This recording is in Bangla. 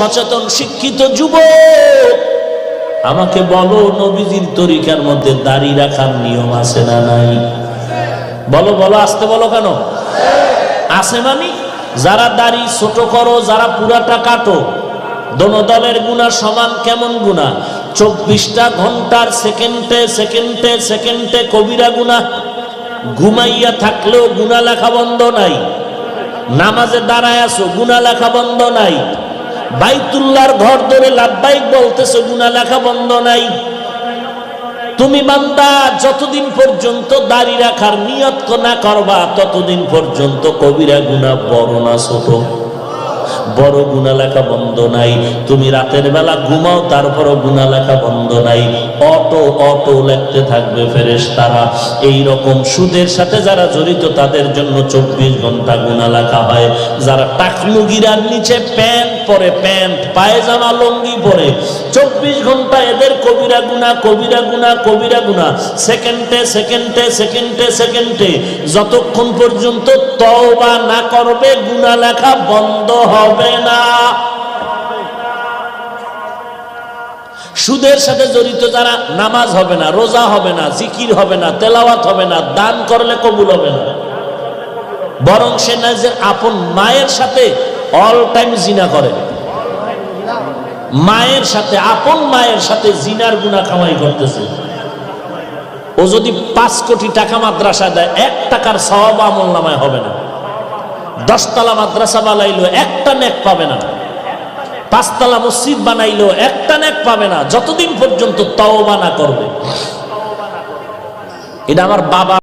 সচেতন শিক্ষিত যুব আমাকে বলো নবীজির তরিকার মধ্যে দাড়ি রাখার নিয়ম আছে না নাই? বলো বলো, আসতে বলো কেন? আছে মানে? যারা দাড়ি ছোট করো, যারা পুরাটা কাটো, দোনো দলের গুণা সমান কেমন গুণা? চব্বিশটা ঘণ্টার সেকেন্ডে সেকেন্ডে সেকেন্ডে কবিরা গুণা। ঘুমাইয়া থাকলেও গুণা লেখা বন্ধ নাই। নামাজে দাঁড়ায় আছো, গুণা লেখা বন্ধ নাই। বাইতুল্লাহর ঘর ধরে লাভবাইক বলতেছে গুণা লেখা বন্ধ নাই। তুমি বান্দা, যতদিন পর্যন্ত দাড়ি রাখার নিয়ত না করবা, ততদিন পর্যন্ত কবিরা গুণা বড় না ছোট। বড় গুণা লেখা বন্ধ নাই। তুমি রাতের বেলা ঘুমাও, তারপরও গুণা লেখা বন্ধ নাই। অটো অটো লেখতে থাকবে ফেরেস তারা এই রকম সুদের সাথে যারা জড়িত, তাদের জন্য চব্বিশ ঘণ্টা গুণা লেখা হয়। যারা টাকলু গিরার নিচে প্যান্ট পরে, প্যান্ট, পায়জামা, লঙ্গি পরে চব্বিশ ঘণ্টা এদের কবিরা গুণা কবিরা গুণা কবিরা গুণা। সেকেন্ডে সেকেন্ডে সেকেন্ডে সেকেন্ডে। যতক্ষণ পর্যন্ত তওবা না করবে, গুণা লেখা বন্ধ হবে না। সুদের সাথে জড়িত যারা, নামাজ হবে না, রোজা হবে না, জিকির হবে না, তেলাওয়াত হবে না, দান করলে কবুল হবে না। বরং সে নিজের আপন মায়ের সাথে অল টাইম জিনা করে। মায়ের সাথে, আপন মায়ের সাথে জিনার গুণা কামাই করতেছে। ও যদি পাঁচ কোটি টাকা মাদ্রাসা দেয়, এক টাকার সওয়াব আমল নামায় হবে না। দশতলা মাদ্রাসা বানাইলো একটা নেক পাবে না। পাঁচতলা মসজিদ বানাইলো একটা নেক পাবে না। যতদিন পর্যন্ত তওবা না করবে। এটা আমার বাবা